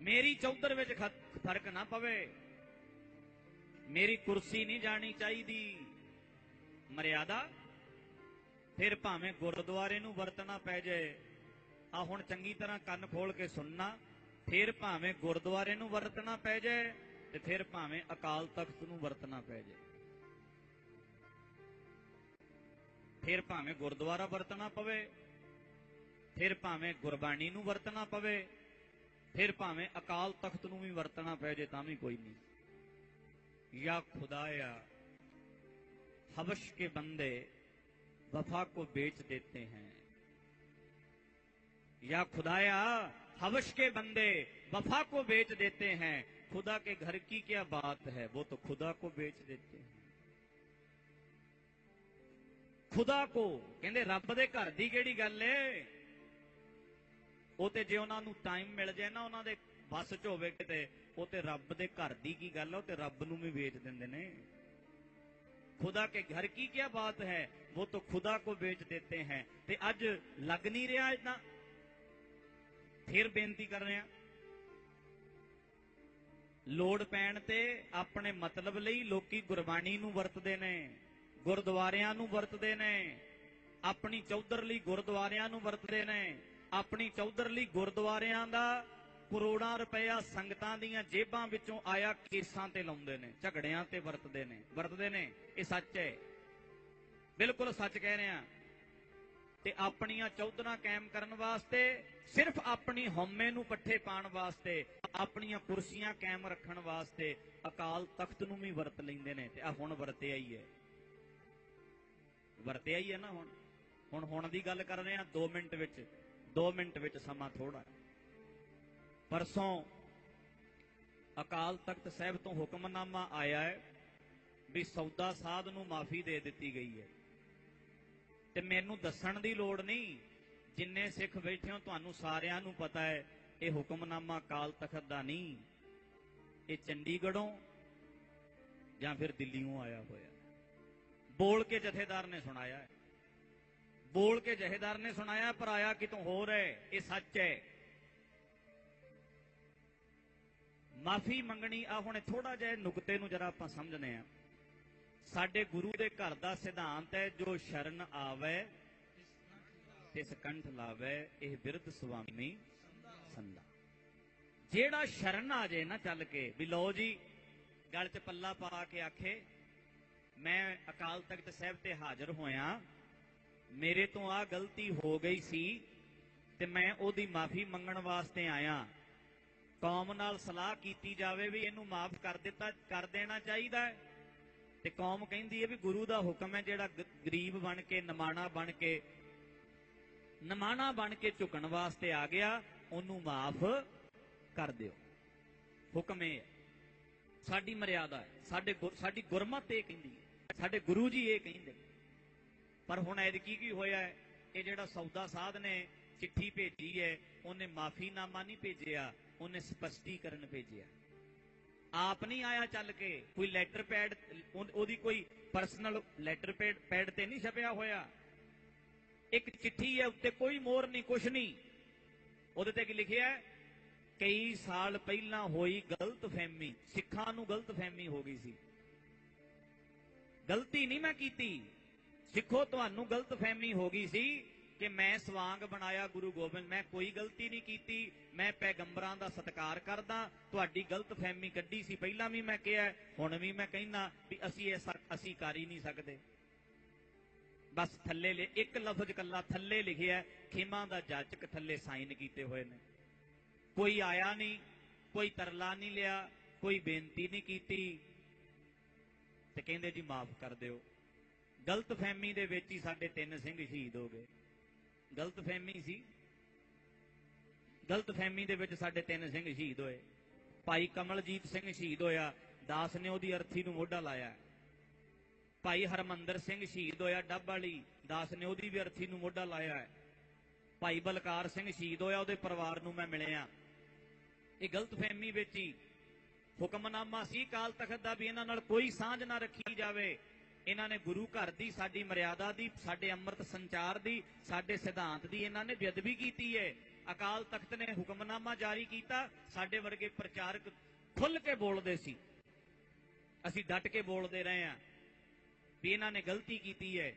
ਮੇਰੀ ਚੌਧਰ ਵਿੱਚ ਖ- ਫ਼ਰਕ ਨਾ ਪਵੇ। ਮੇਰੀ ਕੁਰਸੀ ਨਹੀਂ ਜਾਣੀ ਚਾਹੀਦੀ। ਮਰਿਆਦਾ? ਫਿਰ ਭਾਵੇਂ ਗੁਰਦੁਆਰੇ ਨੂੰ ਵਰਤਣਾ ਪੈ ਜਾਏ ਆ ਹੁਣ ਚੰਗੀ ਤਰ੍ਹਾਂ ਕੰਨ ਖੋਲ ਕੇ ਸੁਣਨਾ। ਫਿਰ ਭਾਵੇਂ ਗੁਰਦੁਆਰੇ ਨੂੰ ਵਰਤਣਾ ਪੈ ਜਾਏ ਤੇ ਫਿਰ ਭਾਵੇਂ ਅਕਾਲ ਤਖਤ ਨੂੰ ਵਰਤਣਾ ਪੈ ਜਾਏ ਫਿਰ ਭਾਵੇਂ ਗੁਰਦੁਆਰਾ ਵਰਤਣਾ ਪਵੇ। ਫਿਰ ਭਾਵੇਂ ਗੁਰਬਾਣੀ ਨੂੰ ਵਰਤਣਾ ਪਵੇ। ਫਿਰ ਭਾਵੇਂ ਅਕਾਲ ਤਖਤ ਨੂੰ ਵੀ ਵਰਤਣਾ ਪੈ ਜੇ ਤਾਂ ਵੀ ਕੋਈ ਨਹੀਂ या खुदाया हवश के बंदे वफा को बेच देते हैं या खुदाया हवश के बंदे वफा को बेच देते हैं खुदा के घर की क्या बात है वो तो खुदा को बेच देते हैं ਖੁਦਾ ਕੋ ਕਹਿੰਦੇ ਰੱਬ ਦੇ ਘਰ ਦੀ ਕਿਹੜੀ ਗੱਲ ਏ ਉਹ ਤੇ ਜੇ ਉਹਨਾਂ ਨੂੰ ਟਾਈਮ ਮਿਲ ਜਾਏ ਨਾ ਉਹਨਾਂ ਦੇ ਬਸ ਚ ਹੋਵੇ ਕਿਤੇ, ਉਹ ਤੇ ਰੱਬ ਦੇ ਘਰ ਦੀ ਕੀ ਗੱਲ ਹੈ ਉਹ ਤੇ ਰੱਬ ਨੂੰ ਵੀ ਵੇਚ ਦਿੰਦੇ ਨੇ। ਖੁਦਾ ਕੇ ਘਰ ਕੀ ਕੀ ਬਾਤ ਹੈ, ਉਹ ਤਾਂ ਖੁਦਾ ਕੋ ਵੇਚ ਦਿੱਤੇ हैं ਤੇ ਅੱਜ ਲੱਗ ਨਹੀਂ ਰਿਹਾ ਇਦਾਂ? ਫਿਰ ਬੇਨਤੀ ਕਰ ਰਹੇ। ਹਾਂ ਲੋੜ ਪੈਣ ਤੇ ਆਪਣੇ ਮਤਲਬ ਲਈ ਲੋਕੀ ਗੁਰਬਾਣੀ ਨੂੰ ਵਰਤਦੇ ਨੇ, ਗੁਰਦੁਆਰਿਆਂ ਨੂੰ ਵਰਤਦੇ ਨੇ, ਆਪਣੀ ਚੌਧਰ ਲਈ ਗੁਰਦੁਆਰਿਆਂ ਨੂੰ ਵਰਤਦੇ ਨੇ। ਆਪਣੀ ਚੌਧਰ ਲਈ ਗੁਰਦੁਆਰਿਆਂ ਦਾ ਕਰੋੜਾਂ ਰੁਪਇਆ ਸੰਗਤਾਂ ਦੀਆਂ ਜੇਬਾਂ ਵਿੱਚੋਂ ਆਇਆ ਕੇਸਾਂ ਤੇ ਲਾਉਂਦੇ ਨੇ, ਝਗੜਿਆਂ ਤੇ ਵਰਤਦੇ ਨੇ ਵਰਤਦੇ ਨੇ। ਇਹ ਸੱਚ ਹੈ। ਬਿਲਕੁਲ ਸੱਚ ਕਹਿ ਰਹੇ ਆ ਤੇ ਆਪਣੀਆਂ ਚੌਧਰਾਂ ਕਾਇਮ ਕਰਨ ਵਾਸਤੇ, ਸਿਰਫ ਆਪਣੀ ਹਉਮੈ ਨੂੰ ਪੱਠੇ ਪਾਣ ਵਾਸਤੇ, ਆਪਣੀਆਂ ਕੁਰਸੀਆਂ ਕਾਇਮ ਰੱਖਣ ਵਾਸਤੇ ਅਕਾਲ ਤਖਤ ਨੂੰ ਵੀ ਵਰਤ ਲੈਂਦੇ ਨੇ। ਤੇ ਆ ਹੁਣ ਵਰਤਿਆ ਹੀ ਹੈ। ਵਰਤਿਆ ਹੀ ਹੈ ਨਾ ਹੁਣ। ਹੁਣ ਹੁਣ ਦੀ ਗੱਲ ਕਰ ਰਹੇ ਆ 2 ਮਿੰਟ ਵਿੱਚ। 2 ਮਿੰਟ ਵਿੱਚ ਸਮਾਂ ਥੋੜਾ ਪਰਸੋਂ ਅਕਾਲ ਤਖਤ ਸਾਹਿਬ ਤੋਂ ਹੁਕਮਨਾਮਾ ਆਇਆ ਹੈ ਵੀ ਸੌਦਾ ਸਾਧ ਨੂੰ ਮਾਫੀ ਦੇ ਦਿੱਤੀ ਗਈ ਹੈ। ਤੇ ਮੈਨੂੰ ਦੱਸਣ ਦੀ ਲੋੜ ਨਹੀਂ, ਜਿੰਨੇ ਸਿੱਖ ਬੈਠੇ ਹੋ, ਤੁਹਾਨੂੰ ਸਾਰਿਆਂ ਨੂੰ ਪਤਾ ਹੈ, ਇਹ ਹੁਕਮਨਾਮਾ ਅਕਾਲ ਤਖਤ ਦਾ ਨਹੀਂ। ਇਹ ਚੰਡੀਗੜ੍ਹੋਂ ਜਾਂ ਫਿਰ ਦਿੱਲੀੋਂ ਆਇਆ ਹੋਇਆ। ਬੋਲ ਕੇ ਜਥੇਦਾਰ ਨੇ ਸੁਣਾਇਆ ਹੈ। ਬੋਲ ਕੇ ਜਹੇਦਾਰ ਨੇ ਸੁਣਾਇਆ, ਪਰ ਆਇਆ ਕਿਤੋਂ ਹੋਰ ਹੈ? ਇਹ ਸੱਚ ਹੈ। ਮਾਫੀ ਮੰਗਣੀ ਆ ਹੁਣ ਥੋੜਾ ਜਿਹਾ ਨੁਕਤੇ ਨੂੰ ਜਰਾ ਆਪਾਂ ਸਮਝਨੇ ਆ ਸਾਡੇ ਗੁਰੂ ਦੇ ਘਰ ਦਾ ਸਿਧਾਂਤ ਹੈ, ਜੋ ਸ਼ਰਨ ਆਵੇ, ਤਿਸ ਕੰਠ ਲਾਵੇ, ਇਹ ਬਿਰਧ ਸੁਆਮੀ ਸੰਦਾ ਜਿਹੜਾ ਸ਼ਰਨ ਆ ਜੇ ਨਾ ਚੱਲ ਕੇ, ਵੀ ਲਓ ਜੀ, ਗਲ 'ਚ ਪੱਲਾ ਪਾ ਕੇ ਆਖੇ, ਮੈਂ ਅਕਾਲ ਤਖਤ ਸਾਹਿਬ ਤੇ ਹਾਜ਼ਰ ਹੋਇਆ ਮੇਰੇ ਤੋਂ ਆ ਗਲਤੀ ਹੋ ਗਈ ਸੀ ਤੇ ਮੈਂ ਉਹਦੀ ਮਾਫੀ ਮੰਗਣ ਵਾਸਤੇ ਆਇਆ। ਕੌਮ ਨਾਲ ਸਲਾਹ ਕੀਤੀ ਜਾਵੇ ਵੀ ਇਹਨੂੰ ਮਾਫ ਕਰ ਦਿੱਤਾ, ਕਰ ਦੇਣਾ ਚਾਹੀਦਾ ਹੈ। ਤੇ ਕੌਮ ਕਹਿੰਦੀ ਹੈ ਵੀ ਗੁਰੂ ਦਾ ਹੁਕਮ ਹੈ ਜਿਹੜਾ ਗਰੀਬ ਬਣ ਕੇ, ਨਮਾਣਾ ਬਣ ਕੇ, ਨਮਾਣਾ ਬਣ ਕੇ ਝੁਕਣ ਵਾਸਤੇ ਆ ਗਿਆ, ਉਹਨੂੰ ਮਾਫ ਕਰ ਦਿਓ। ਹੁਕਮ ਇਹ ਹੈ। ਸਾਡੀ ਮਰਿਆਦਾ ਹੈ। ਸਾਡੇ ਗੁਰ- ਸਾਡੀ ਗੁਰਮਤ ਇਹ ਕਹਿੰਦੀ ਹੈ। ਸਾਡੇ ਗੁਰੂ ਜੀ ਇਹ ਕਹਿੰਦੇ ਪਰ ਹੁਣ ਐਤਕੀ ਕੀ ਹੋਇਆ ਹੈ? ਇਹ ਜਿਹੜਾ ਸੌਦਾ ਸਾਧ ਨੇ ਚਿੱਠੀ ਭੇਜੀ ਹੈ, ਉਹਨੇ ਮਾਫੀਨਾਮਾ ਨਹੀਂ ਭੇਜਿਆ, ਉਹਨੇ ਸਪਸ਼ਟੀਕਰਨ ਭੇਜਿਆ। ਆਪ ਨਹੀਂ ਆਇਆ ਚੱਲ ਕੇ। ਕੋਈ ਲੈਟਰ ਪੈਡ ਉਹਦੀ ਕੋਈ ਪਰਸਨਲ ਲੈਟਰ ਪੈਡ ਪੈਡ ਤੇ ਨਹੀਂ ਛਪਿਆ ਹੋਇਆ। ਇੱਕ ਚਿੱਠੀ ਹੈ, ਉੱਤੇ ਕੋਈ ਮੋਹਰ ਨਹੀਂ, ਕੁਛ ਨਹੀਂ। ਉਹਦੇ ਤੇ ਕੀ ਲਿਖਿਆ ਕਈ ਸਾਲ ਪਹਿਲਾਂ ਹੋਈ ਗਲਤਫਹਿਮੀ। ਸਿੱਖਾਂ ਨੂੰ ਗਲਤਫਹਿਮੀ ਹੋ ਗਈ ਸੀ। ਗਲਤੀ ਨਹੀਂ ਮੈਂ ਕੀਤੀ। ਸਿੱਖੋ ਤੁਹਾਨੂੰ ਗਲਤ ਫਹਿਮੀ ਹੋ ਗਈ ਸੀ ਕਿ ਮੈਂ ਸਵਾਂਗ ਬਣਾਇਆ ਗੁਰੂ ਗੋਬਿੰਦ। ਮੈਂ ਕੋਈ ਗਲਤੀ ਨਹੀਂ ਕੀਤੀ। ਮੈਂ ਪੈਗੰਬਰਾਂ ਦਾ ਸਤਿਕਾਰ ਕਰਦਾ। ਤੁਹਾਡੀ ਗ਼ਲਤ ਫਹਿਮੀ ਕੱਢੀ ਸੀ। ਪਹਿਲਾਂ ਵੀ ਮੈਂ ਕਿਹਾ, ਹੁਣ ਵੀ ਮੈਂ ਕਹਿੰਦਾ ਵੀ ਅਸੀਂ ਇਹ ਅਸੀਂ ਕਰ ਹੀ ਨਹੀਂ ਸਕਦੇ। ਬਸ ਥੱਲੇ ਲਿ- ਇੱਕ ਲਫ਼ਜ਼ ਕੱਲਾ ਥੱਲੇ ਲਿਖਿਆ, ਖੇਮਾ ਦਾ ਜਾਚਕ ਥੱਲੇ ਸਾਈਨ ਕੀਤੇ ਹੋਏ ਨੇ। ਕੋਈ ਆਇਆ ਨਹੀਂ, ਕੋਈ ਤਰਲਾ ਨਹੀਂ ਲਿਆ, ਕੋਈ ਬੇਨਤੀ ਨਹੀਂ ਕੀਤੀ। ਤੇ ਕਹਿੰਦੇ ਜੀ, ਮਾਫ ਕਰ ਦਿਓ। ਗਲਤਫਹਿਮੀ ਦੇ ਵਿੱਚ ਹੀ ਸਾਡੇ ਤਿੰਨ ਸਿੰਘ ਸ਼ਹੀਦ ਹੋ ਗਏ। ਗਲਤਫਹਿਮੀ ਸੀ। ਗਲਤਫਹਿਮੀ ਦੇ ਵਿੱਚ ਸਾਡੇ ਤਿੰਨ ਸਿੰਘ ਸ਼ਹੀਦ ਹੋਏ। ਭਾਈ ਕਮਲਜੀਤ ਸਿੰਘ ਸ਼ਹੀਦ ਹੋਇਆ। ਦਾਸ ਨੇ ਉਹਦੀ ਅਰਥੀ ਨੂੰ ਮੋਢਾ ਲਾਇਆ। ਭਾਈ ਹਰਮੰਦਰ ਸਿੰਘ ਸ਼ਹੀਦ ਹੋਇਆ ਡੱਬ ਵਾਲੀ। ਦਾਸ ਨੇ ਉਹਦੀ ਵੀ ਅਰਥੀ ਨੂੰ ਮੋਢਾ ਲਾਇਆ। ਹੈ ਭਾਈ ਬਲਕਾਰ ਸਿੰਘ ਸ਼ਹੀਦ ਹੋਇਆ। ਉਹਦੇ ਪਰਿਵਾਰ ਨੂੰ ਮੈਂ ਮਿਲਿਆ। ਇਹ ਗਲਤਫਹਿਮੀ ਵਿੱਚ ਹੀ ਹੁਕਮਨਾਮਾ ਸੀ। ਕਾਲ ਤਖਤ ਦਾ ਵੀ ਇਹਨਾਂ ਨਾਲ ਕੋਈ ਸਾਂਝ ਨਾ ਰੱਖੀ ਜਾਵੇ। ਇਹਨਾਂ ਨੇ ਗੁਰੂ ਘਰ ਦੀ, ਸਾਡੀ ਮਰਿਆਦਾ ਦੀ, ਸਾਡੇ ਅੰਮ੍ਰਿਤ ਸੰਚਾਰ ਦੀ, ਸਾਡੇ ਸਿਧਾਂਤ ਦੀ ਇਹਨਾਂ ਨੇ ਬੇਅਦਬੀ ਕੀਤੀ ਹੈ ਅਕਾਲ ਤਖਤ ਨੇ ਹੁਕਮਨਾਮਾ ਜਾਰੀ ਕੀਤਾ, ਸਾਡੇ ਵਰਗੇ ਪ੍ਰਚਾਰਕ ਖੁੱਲ ਕੇ ਬੋਲਦੇ ਸੀ। ਅਸੀਂ ਡਟ ਕੇ ਬੋਲਦੇ ਰਹੇ ਹਾਂ ਵੀ ਇਹਨਾਂ ਨੇ ਗਲਤੀ ਕੀਤੀ ਹੈ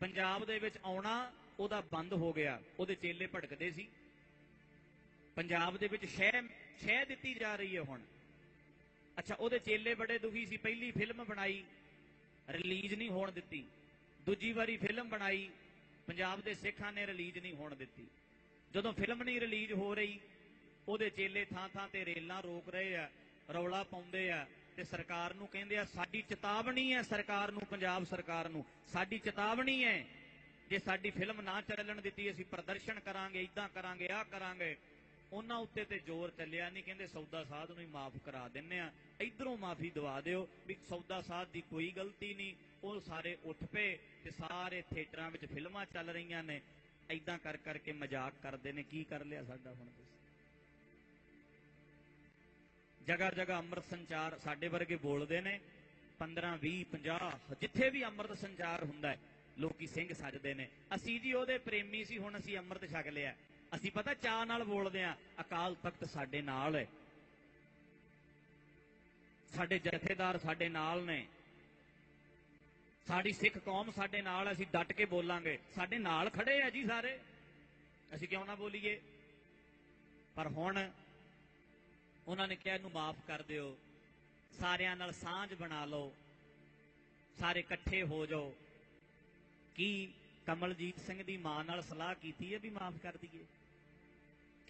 ਪੰਜਾਬ ਦੇ ਵਿੱਚ ਆਉਣਾ ਉਹਦਾ ਬੰਦ ਹੋ ਗਿਆ, ਉਹਦੇ ਚੇਲੇ ਭੜਕਦੇ ਸੀ। ਪੰਜਾਬ ਦੇ ਵਿੱਚ ਸ਼ਹਿ ਸ਼ਹਿ ਦਿੱਤੀ ਜਾ ਰਹੀ ਹੈ ਹੁਣ। ਅੱਛਾ, ਉਹਦੇ ਚੇਲੇ ਬੜੇ ਦੁਖੀ ਸੀ, ਪਹਿਲੀ ਫਿਲਮ ਬਣਾਈ ਰਿਲੀਜ਼ ਨਹੀਂ ਹੋਣ ਦਿੱਤੀ। ਦੂਜੀ ਵਾਰੀ ਫਿਲਮ ਬਣਾਈ, ਪੰਜਾਬ ਦੇ ਸਿੱਖਾਂ ਨੇ ਰਿਲੀਜ਼ ਨਹੀਂ ਹੋਣ ਦਿੱਤੀ। ਜਦੋਂ ਫਿਲਮ ਨਹੀਂ ਰਿਲੀਜ਼ ਹੋ ਰਹੀ, ਉਹਦੇ ਚੇਲੇ ਥਾਂ ਥਾਂ ਤੇ ਰੇਲਾਂ ਰੋਕ ਰਹੇ ਆ, ਰੌਲਾ ਪਾਉਂਦੇ ਆ, ਤੇ ਸਰਕਾਰ ਨੂੰ ਕਹਿੰਦੇ ਆ, ਸਾਡੀ ਚੇਤਾਵਨੀ ਹੈ ਸਰਕਾਰ ਨੂੰ, ਪੰਜਾਬ ਸਰਕਾਰ ਨੂੰ। ਸਾਡੀ ਚੇਤਾਵਨੀ ਹੈ, ਜੇ ਸਾਡੀ ਫਿਲਮ ਨਾ ਚੱਲਣ ਦਿੱਤੀ, ਅਸੀਂ ਪ੍ਰਦਰਸ਼ਨ ਕਰਾਂਗੇ ਇਦਾਂ ਕਰਾਂਗੇ, ਆਹ ਕਰਾਂਗੇ। ਉਹਨਾਂ ਉੱਤੇ ਤੇ ਜ਼ੋਰ ਚੱਲਿਆ ਨਹੀਂ ਕਹਿੰਦੇ ਸੌਦਾ ਸਾਧ ਨੂੰ ਹੀ ਮਾਫ ਕਰਾ ਦਿੰਨੇ ਆ। ਇਧਰੋਂ ਮਾਫੀ ਦਵਾ ਦਿਓ ਵੀ ਸੌਦਾ ਸਾਧ ਦੀ ਕੋਈ ਗਲਤੀ ਨਹੀਂ ਉਹ ਸਾਰੇ ਉੱਠ ਪਏ ਤੇ ਸਾਰੇ ਥੀਏਟਰਾਂ ਵਿੱਚ ਫਿਲਮਾਂ ਚੱਲ ਰਹੀਆਂ ਨੇ। ਐਦਾਂ ਕਰ ਕਰਕੇ ਮਜ਼ਾਕ ਕਰਦੇ ਨੇ। ਕੀ ਕਰ ਲਿਆ ਸਾਡਾ ਹੁਣ ਤੁਸੀਂ? ਜਗ੍ਹਾ ਜਗ੍ਹਾ ਅੰਮ੍ਰਿਤ ਸੰਚਾਰ ਸਾਡੇ ਵਰਗੇ ਬੋਲਦੇ ਨੇ। 15 20 50 ਜਿੱਥੇ ਵੀ ਅੰਮ੍ਰਿਤ ਸੰਚਾਰ ਹੁੰਦਾ ਹੈ, ਲੋਕੀ ਸਿੰਘ ਸੱਜਦੇ ਨੇ। ਅਸੀਂ ਜੀ ਉਹਦੇ ਪ੍ਰੇਮੀ ਸੀ, ਹੁਣ ਅਸੀਂ ਅੰਮ੍ਰਿਤ ਛਕ ਲਿਆ। ਅਸੀਂ ਪਤਾ ਚਾਹ ਨਾਲ ਬੋਲਦੇ ਆ ਅਕਾਲ ਤਖਤ ਸਾਡੇ ਨਾਲ ਹੈ। ਸਾਡੇ ਜਥੇਦਾਰ ਸਾਡੇ ਨਾਲ ਨੇ। ਸਾਡੀ ਸਿੱਖ ਕੌਮ ਸਾਡੇ ਨਾਲ ਅਸੀਂ ਡਟ ਕੇ ਬੋਲਾਂਗੇ। ਸਾਡੇ ਨਾਲ ਖੜੇ ਆ ਜੀ ਸਾਰੇ। ਅਸੀਂ ਕਿਉਂ ਨਾ ਬੋਲੀਏ? ਪਰ ਹੁਣ ਉਹਨਾਂ ਨੇ ਕਿਹਾ, ਇਹਨੂੰ ਮਾਫ ਕਰ ਦਿਓ। ਸਾਰਿਆਂ ਨਾਲ ਸਾਂਝ ਬਣਾ ਲਓ। ਸਾਰੇ ਇਕੱਠੇ ਹੋ ਜਾਓ। ਕੀ ਕਮਲਜੀਤ ਸਿੰਘ ਦੀ ਮਾਂ ਨਾਲ ਸਲਾਹ ਕੀਤੀ ਹੈ ਵੀ ਮਾਫ ਕਰ ਦਈਏ?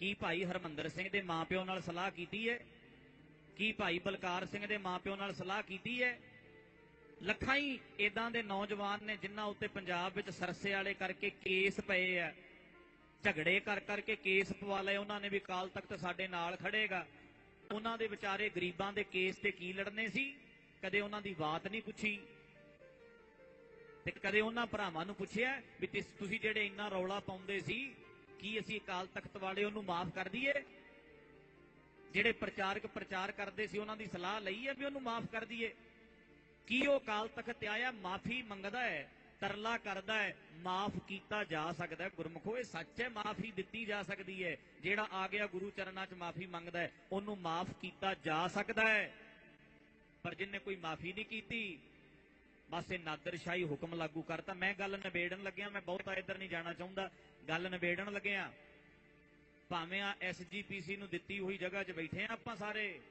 ਕੀ ਭਾਈ ਹਰਮੰਦਰ ਸਿੰਘ ਦੇ ਮਾਪਿਓ ਨਾਲ ਸਲਾਹ ਕੀਤੀ ਹੈ? ਕੀ ਭਾਈ ਬਲਕਾਰ ਸਿੰਘ ਦੇ ਮਾਪਿਓ ਨਾਲ ਸਲਾਹ ਕੀਤੀ ਹੈ? ਲੱਖਾਂ ਹੀ ਇਦਾਂ ਦੇ ਨੌਜਵਾਨ ਨੇ ਜਿਨ੍ਹਾਂ ਉੱਤੇ ਪੰਜਾਬ ਵਿੱਚ ਸਰਸੇ ਵਾਲੇ ਕਰਕੇ ਕੇਸ ਪਏ ਆ। ਝਗੜੇ ਕਰ ਕਰਕੇ ਕੇਸ ਪਵਾ ਲਏ, ਉਹਨਾਂ ਨੇ ਵੀ ਕਾਲ ਤਖਤ ਸਾਡੇ ਨਾਲ ਖੜੇਗਾ ਉਹਨਾਂ ਦੇ ਵਿਚਾਰੇ ਗਰੀਬਾਂ ਦੇ ਕੇਸ ਤੇ ਕੀ ਲੜਨੇ ਸੀ? ਕਦੇ ਉਹਨਾਂ ਦੀ ਬਾਤ ਨਹੀਂ ਪੁੱਛੀ। ਤੇ ਕਦੇ ਉਹਨਾਂ ਭਰਾਵਾਂ ਨੂੰ ਪੁੱਛਿਆ ਵੀ ਤਿਸ- ਤੁਸੀਂ ਜਿਹੜੇ ਇੰਨਾ ਰੌਲਾ ਪਾਉਂਦੇ ਸੀ ਕੀ ਅਸੀਂ ਅਕਾਲ ਤਖਤ ਵਾਲੇ ਉਹਨੂੰ ਮਾਫ ਕਰ ਦਈਏ? ਜਿਹੜੇ ਪ੍ਰਚਾਰਕ ਪ੍ਰਚਾਰ ਕਰਦੇ ਸੀ, ਉਹਨਾਂ ਦੀ ਸਲਾਹ ਲਈ ਹੈ ਵੀ ਉਹਨੂੰ ਮਾਫ ਕਰ ਦਈਏ। ਕੀ ਉਹ ਅਕਾਲ ਤਖਤ ਤੇ ਆਇਆ, ਮਾਫੀ ਮੰਗਦਾ ਹੈ, ਤਰਲਾ ਕਰਦਾ ਹੈ, ਮਾਫ ਕੀਤਾ ਜਾ ਸਕਦਾ ਹੈ? ਗੁਰਮਖੋ, ਇਹ ਸੱਚ ਹੈ, ਮਾਫੀ ਦਿੱਤੀ ਜਾ ਸਕਦੀ ਹੈ। ਜਿਹੜਾ ਆ ਗਿਆ ਗੁਰੂ ਚਰਨਾਂ 'ਚ ਮਾਫੀ ਮੰਗਦਾ ਹੈ, ਉਹਨੂੰ ਮਾਫ ਕੀਤਾ ਜਾ ਸਕਦਾ ਹੈ। ਪਰ ਜਿੰਨੇ ਕੋਈ ਮਾਫੀ ਨਹੀਂ ਕੀਤੀ, ਬਸ ਇਹ ਨਾਦਰਸ਼ਾਹੀ ਹੁਕਮ ਲਾਗੂ ਕਰਤਾ। ਮੈਂ ਗੱਲ ਨਿਬੇੜਨ ਲੱਗਿਆ, ਮੈਂ ਬਹੁਤਾ ਇੱਧਰ ਨਹੀਂ ਜਾਣਾ ਚਾਹੁੰਦਾ। ਗੱਲ ਨਿਬੇੜਨ ਲੱਗਿਆ ਭਾਵੇਂ ਆ ਐਸਜੀਪੀਸੀ ਨੂੰ ਦਿੱਤੀ ਹੋਈ ਜਗ੍ਹਾ 'ਚ ਬੈਠੇ ਆ ਆਪਾਂ ਸਾਰੇ।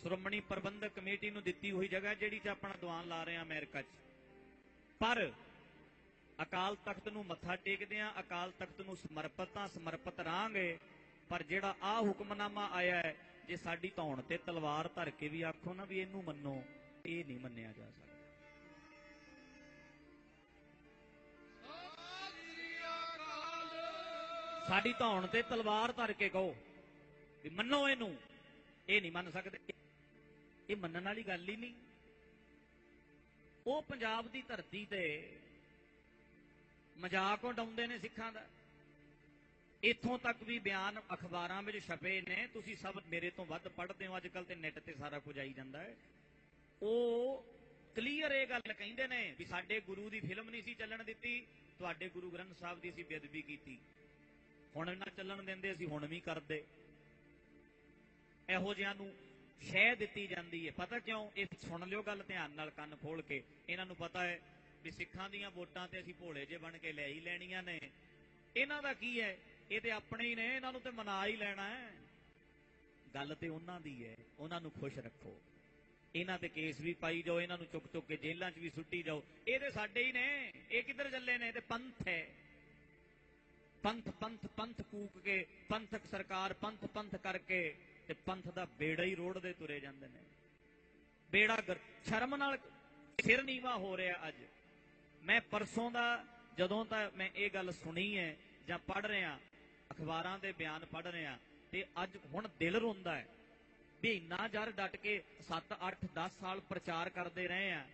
ਸ਼੍ਰੋਮਣੀ ਪ੍ਰਬੰਧਕ ਕਮੇਟੀ ਨੂੰ ਦਿੱਤੀ ਹੋਈ ਜਗ੍ਹਾ ਜਿਹੜੀ 'ਚ ਆਪਣਾ ਦੀਵਾਨ ਲਾ ਰਹੇ ਆ ਅਮਰੀਕਾ 'ਚ। ਪਰ ਅਕਾਲ ਤਖਤ ਨੂੰ ਮੱਥਾ ਟੇਕਦੇ ਆ, ਅਕਾਲ ਤਖਤ ਨੂੰ ਸਮਰਪਿਤ ਤਾਂ ਸਮਰਪਿਤ ਰਾਂਗੇ ਪਰ ਜਿਹੜਾ ਆ ਹੁਕਮਨਾਮਾ ਆਇਆ ਹੈ, ਜੇ ਸਾਡੀ ਧੌਣ ਤੇ ਤਲਵਾਰ ਧਰ ਕੇ ਵੀ ਆਖੋ ਨਾ ਵੀ ਇਹਨੂੰ ਮੰਨੋ, ਇਹ ਨਹੀਂ ਮੰਨਿਆ ਜਾ ਸਕਦਾ। ਸਾਡੀ ਧੌਣ ਤੇ ਤਲਵਾਰ ਧਰ ਕੇ ਕਹੋ ਵੀ ਮੰਨੋ ਇਹਨੂੰ। ਇਹ ਨਹੀਂ ਮੰਨ ਸਕਦੇ। ਇਹ ਮੰਨਣ ਵਾਲੀ ਗੱਲ ਹੀ ਨਹੀਂ। ਉਹ ਪੰਜਾਬ ਦੀ ਧਰਤੀ ਤੇ ਮਜ਼ਾਕ ਉਡਾਉਂਦੇ ਨੇ ਸਿੱਖਾਂ ਦਾ। ਇੱਥੋਂ ਤੱਕ ਵੀ ਬਿਆਨ ਅਖਬਾਰਾਂ ਵਿੱਚ ਛਪੇ ਨੇ। ਤੁਸੀਂ ਸਭ ਮੇਰੇ ਤੋਂ ਵੱਧ ਪੜ੍ਹਦੇ ਹੋ। ਅੱਜ ਕੱਲ ਤੇ ਨੈਟ ਤੇ ਸਾਰਾ ਕੁਝ ਆਈ ਜਾਂਦਾ ਹੈ। ਉਹ ਕਲੀਅਰ ਇਹ ਗੱਲ ਕਹਿੰਦੇ ਨੇ ਵੀ ਸਾਡੇ ਗੁਰੂ ਦੀ ਫਿਲਮ ਨਹੀਂ ਸੀ ਚੱਲਣ ਦਿੱਤੀ। ਤੁਹਾਡੇ ਗੁਰੂ ਗ੍ਰੰਥ ਸਾਹਿਬ ਦੀ ਸੀ ਬੇਅਦਬੀ ਕੀਤੀ। ਹੁਣ ਨਾ ਚੱਲਣ ਦਿੰਦੇ ਅਸੀਂ, ਹੁਣ ਵੀ ਕਰਦੇ। ਇਹੋ ਜਿਹਾਂ ਨੂੰ ਸ਼ਹਿ ਦਿੱਤੀ ਜਾਂਦੀ ਹੈ ਪਤਾ ਕਿਉਂ? ਇਹ ਸੁਣ ਲਿਓ ਗੱਲ ਧਿਆਨ ਨਾਲ, ਕੰਨ ਖੋਲ ਕੇ। ਇਹਨਾਂ ਨੂੰ ਪਤਾ ਹੈ ਵੀ ਸਿੱਖਾਂ ਦੀਆਂ ਵੋਟਾਂ ਤੇ ਅਸੀਂ ਭੋਲੇ ਜੇ ਬਣ ਕੇ ਲੈ ਹੀ ਲੈਣੀਆਂ ਨੇ। ਇਹਨਾਂ ਦਾ ਕੀ ਹੈ ਇਹ ਤੇ ਆਪਣੇ ਹੀ ਨੇ, ਇਹਨਾਂ ਨੂੰ ਤੇ ਮਨਾ ਹੀ ਲੈਣਾ ਹੈ ਗੱਲ ਤੇ ਉਹਨਾਂ ਦੀ ਹੈ ਉਹਨਾਂ ਨੂੰ ਖੁਸ਼ ਰੱਖੋ। ਇਹਨਾਂ ਤੇ ਕੇਸ ਵੀ ਪਾਈ ਜਾਓ, ਇਹਨਾਂ ਨੂੰ ਚੁੱਕ ਚੁੱਕ ਕੇ ਜੇਲ੍ਹਾਂ 'ਚ ਵੀ ਸੁੱਟੀ ਜਾਓ। ਇਹ ਤੇ ਸਾਡੇ ਹੀ ਨੇ। ਇਹ ਕਿੱਧਰ ਚੱਲੇ ਨੇ? ਇਹ ਤੇ ਪੰਥ ਹੈ ਪੰਥ ਪੰਥ ਪੰਥ ਕੂਕ ਕੇ, ਪੰਥਕ ਸਰਕਾਰ ਪੰਥ ਪੰਥ ਕਰਕੇ ਤੇ ਪੰਥ ਦਾ ਬੇੜਾ ਹੀ ਰੋੜਦੇ ਤੁਰੇ ਜਾਂਦੇ ਨੇ। ਬੇੜਾ ਗਰ- ਸ਼ਰਮ ਨਾਲ ਸਿਰ ਨੀਵਾ ਹੋ ਰਿਹਾ ਅੱਜ। ਮੈਂ ਪਰਸੋਂ ਦਾ ਜਦੋਂ ਤਾਂ ਮੈਂ ਇਹ ਗੱਲ ਸੁਣੀ ਹੈ ਜਾਂ ਪੜ ਰਿਹਾ, ਅਖਬਾਰਾਂ ਦੇ ਬਿਆਨ ਪੜ ਰਿਹਾ ਤੇ ਅੱਜ ਹੁਣ ਦਿਲ ਰੋਂਦਾ ਹੈ ਵੀ ਇੰਨਾ ਜਰ ਡਟ ਕੇ 7 8 10 ਸਾਲ ਪ੍ਰਚਾਰ ਕਰਦੇ ਰਹੇ ਆ।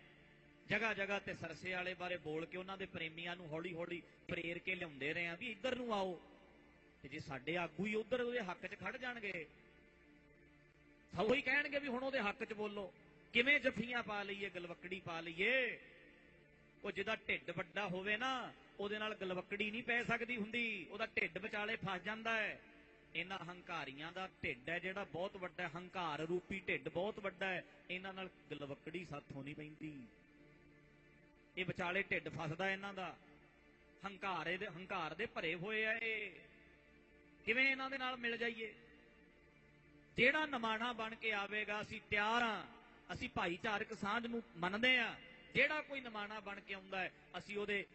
ਜਗ੍ਹਾ ਜਗ੍ਹਾ ਤੇ ਸਰਸੇ ਵਾਲੇ ਬਾਰੇ ਬੋਲ ਕੇ ਉਹਨਾਂ ਦੇ ਪ੍ਰੇਮੀਆਂ ਨੂੰ ਹੌਲੀ ਹੌਲੀ ਪ੍ਰੇਰ ਕੇ ਲਿਆਉਂਦੇ ਰਹੇ ਆ ਵੀ ਇੱਧਰ ਨੂੰ ਆਓ। ਤੇ ਜੇ ਸਾਡੇ ਆਗੂ ਹੀ ਉਧਰ ਉਹਦੇ ਹੱਕ 'ਚ ਖੜ ਜਾਣਗੇ, ਤਾਂ ਉਹੀ ਕਹਿਣਗੇ ਵੀ ਹੁਣ ਉਹਦੇ ਹੱਕ 'ਚ ਬੋਲੋ। ਕਿਵੇਂ ਜਫੀਆਂ ਪਾ ਲਈਏ, ਗਲਵਕੜੀ ਪਾ ਲਈਏ? ਉਹ ਜਿਹਦਾ ਢਿੱਡ ਵੱਡਾ ਹੋਵੇ ਨਾ, ਉਹਦੇ ਨਾਲ ਗਲਵਕੜੀ ਨਹੀਂ ਪੈ ਸਕਦੀ ਹੁੰਦੀ। ਉਹਦਾ ਢਿੱਡ ਵਿਚਾਲੇ ਫਸ ਜਾਂਦਾ ਹੈ। ਇਹਨਾਂ ਹੰਕਾਰੀਆਂ ਦਾ ਢਿੱਡ ਹੈ ਜਿਹੜਾ ਬਹੁਤ ਵੱਡਾ ਹੰਕਾਰ ਰੂਪੀ ਢਿੱਡ ਬਹੁਤ ਵੱਡਾ ਹੈ। ਇਹਨਾਂ ਨਾਲ ਗਲਵਕੜੀ ਸਾਥੋਂ ਨਹੀਂ ਪੈਂਦੀ। ਇਹ ਵਿਚਾਲੇ ਢਿੱਡ ਫਸਦਾ ਇਹਨਾਂ ਦਾ। ਹੰਕਾਰੇ ਦੇ ਹੰਕਾਰ ਦੇ ਭਰੇ ਹੋਏ ਆ ਇਹ। ਕਿਵੇਂ ਇਹਨਾਂ ਦੇ ਨਾਲ ਮਿਲ ਜਾਈਏ? ਜਿਹੜਾ ਨਮਾਣਾ ਬਣ ਕੇ ਆਵੇਗਾ, ਅਸੀਂ ਤਿਆਰ ਆ ਅਸੀਂ ਭਾਈਚਾਰਕ ਸਾਂਝ ਨੂੰ ਮੰਨਦੇ ਆ ਜਿਹੜਾ ਕੋਈ ਨਮਾਣਾ ਬਣ ਕੇ ਆਉਂਦਾ ਹੈ, ਅਸੀਂ ਉਹਦੇ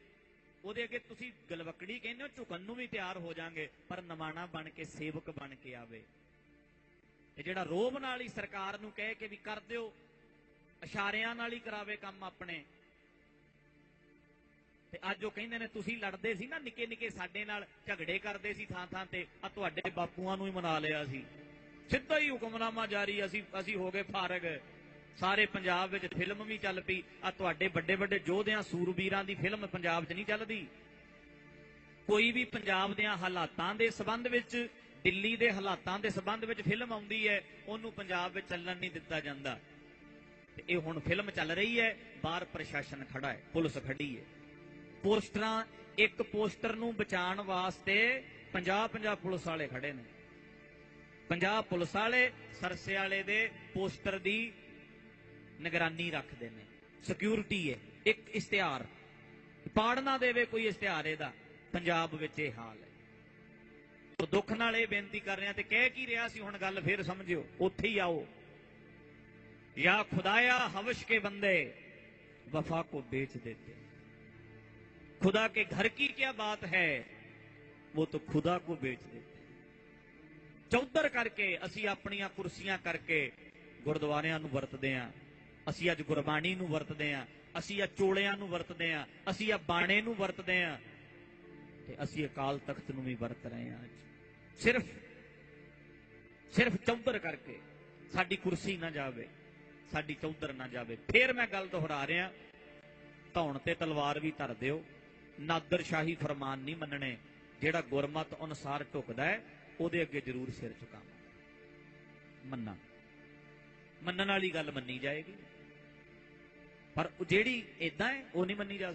ਉਹਦੇ ਅੱਗੇ ਤੁਸੀਂ ਗਲਵਕੜੀ ਕਹਿੰਦੇ ਹੋ, ਝੁਕਣ ਨੂੰ ਵੀ ਤਿਆਰ ਹੋ ਜਾਾਂਗੇ, ਪਰ ਨਮਾਣਾ ਬਣ ਕੇ ਸੇਵਕ ਬਣ ਕੇ ਆਵੇ। ਤੇ ਜਿਹੜਾ ਰੋਬ ਨਾਲ ਹੀ ਸਰਕਾਰ ਨੂੰ ਕਹਿ ਕੇ ਵੀ ਕਰ ਦਿਓ, ਇਸ਼ਾਰਿਆਂ ਨਾਲ ਹੀ ਕਰਾਵੇ ਕੰਮ ਆਪਣੇ। ਤੇ ਅੱਜ ਉਹ ਕਹਿੰਦੇ ਨੇ, ਤੁਸੀਂ ਲੜਦੇ ਸੀ ਨਾ ਨਿੱਕੇ ਨਿੱਕੇ ਸਾਡੇ ਨਾਲ, ਝਗੜੇ ਕਰਦੇ ਸੀ ਥਾਂ ਥਾਂ ਤੇ ਆ ਤੁਹਾਡੇ ਬਾਪੂਆਂ ਨੂੰ ਹੀ ਮਨਾ ਲਿਆ ਸੀ। ਸਿੱਧਾ ਹੀ ਹੁਕਮਨਾਮਾ ਜਾਰੀ, ਅਸੀਂ ਅਸੀਂ ਹੋ ਗਏ ਫਾਰਗ। ਸਾਰੇ ਪੰਜਾਬ ਵਿੱਚ ਫਿਲਮ ਵੀ ਚੱਲ ਪਈ। ਆ ਤੁਹਾਡੇ ਵੱਡੇ ਵੱਡੇ ਯੋਧਿਆਂ, ਸੂਰਬੀਰਾਂ ਦੀ ਫਿਲਮ ਪੰਜਾਬ 'ਚ ਨਹੀਂ ਚੱਲਦੀ। ਕੋਈ ਵੀ ਪੰਜਾਬ ਦੇ ਹਾਲਾਤਾਂ ਦੇ ਸਬੰਧ ਵਿੱਚ, ਦਿੱਲੀ ਦੇ ਹਾਲਾਤਾਂ ਦੇ ਸਬੰਧ ਵਿੱਚ ਫਿਲਮ ਆਉਂਦੀ ਹੈ, ਉਹਨੂੰ ਪੰਜਾਬ ਵਿੱਚ ਚੱਲਣ ਨਹੀਂ ਦਿੱਤਾ ਜਾਂਦਾ। ਤੇ ਇਹ ਹੁਣ ਫਿਲਮ ਚੱਲ ਰਹੀ ਹੈ, ਬਾਹਰ ਪ੍ਰਸ਼ਾਸਨ ਖੜਾ ਹੈ, ਪੁਲਿਸ ਖੜੀ ਹੈ। ਪੋਸਟਰਾਂ, ਇੱਕ ਪੋਸਟਰ ਨੂੰ ਬਚਾਉਣ ਵਾਸਤੇ 50-50 ਪੁਲਿਸ ਵਾਲੇ ਖੜੇ ਨੇ। 50 ਪੁਲਿਸ ਵਾਲੇ ਸਰਸੇ ਵਾਲੇ ਦੇ ਪੋਸਟਰ ਦੀ ਨਿਗਰਾਨੀ ਰੱਖਦੇ ਨੇ। ਸਿਕਿਉਰਿਟੀ ਹੈ, ਇੱਕ ਇਸ਼ਤਿਹਾਰ। ਪਾੜ ਨਾ ਦੇਵੇ ਕੋਈ ਇਸ਼ਤਿਹਾਰ ਇਹਦਾ, ਪੰਜਾਬ ਵਿੱਚ ਇਹ ਹਾਲ ਹੈ। ਉਹ ਦੁੱਖ ਨਾਲ ਇਹ ਬੇਨਤੀ ਕਰ ਰਿਹਾ ਤੇ ਕਹਿ ਕੀ ਰਿਹਾ ਸੀ ਹੁਣ ਗੱਲ ਫੇਰ ਸਮਝਿਓ, ਉੱਥੇ ਹੀ ਆਓ। ਯਾ ਖੁਦਾਇਆ ਹਵਸ਼ ਕੇ ਬੰਦੇ, ਵਫਾ ਕੋ ਵੇਚ ਦਿੱਤੇ। खुदा के घर की क्या बात है वो तो खुदा को बेच देते ਚੌਧਰ ਕਰਕੇ ਅਸੀਂ ਆਪਣੀਆਂ ਕੁਰਸੀਆਂ ਕਰਕੇ ਗੁਰਦੁਆਰਿਆਂ ਨੂੰ ਵਰਤਦੇ ਆਂ ਅਸੀਂ ਅੱਜ ਗੁਰਬਾਣੀ ਨੂੰ ਵਰਤਦੇ ਆਂ ਅਸੀਂ ਆ ਚੋਲਿਆਂ ਨੂੰ ਵਰਤਦੇ ਆਂ ਅਸੀਂ ਆ ਬਾਣੇ ਨੂੰ ਵਰਤਦੇ ਆਂ ਤੇ ਅਸੀਂ ਅਕਾਲ ਤਖਤ ਨੂੰ ਵੀ ਵਰਤ ਰਹੇ ਆਂ ਅੱਜ ਸਿਰਫ ਸਿਰਫ ਚੌਧਰ ਕਰਕੇ ਸਾਡੀ ਕੁਰਸੀ ਨਾ ਜਾਵੇ ਸਾਡੀ ਚੌਧਰ ਨਾ ਜਾਵੇ ਫੇਰ ਮੈਂ ਗੱਲ ਦੁਹਰਾ ਰਿਹਾ ਧੌਣ ਤੇ ਤਲਵਾਰ ਵੀ ਧਰ ਦਿਓ ਨਾਦਰ ਸ਼ਾਹੀ ਫਰਮਾਨ ਨਹੀਂ ਮੰਨਣੇ, ਜਿਹੜਾ ਗੁਰਮਤ ਅਨੁਸਾਰ ਢੁਕਦਾ ਹੈ, ਉਹਦੇ ਅੱਗੇ ਜ਼ਰੂਰ ਸਿਰ ਝੁਕਾਵਾਂ। ਮੰਨਾ। ਮੰਨਣ ਵਾਲੀ ਗੱਲ ਮੰਨੀ ਜਾਏਗੀ। ਪਰ ਜਿਹੜੀ ਇਦਾਂ ਹੈ, ਉਹ ਨਹੀਂ ਮੰਨੀ ਜਾ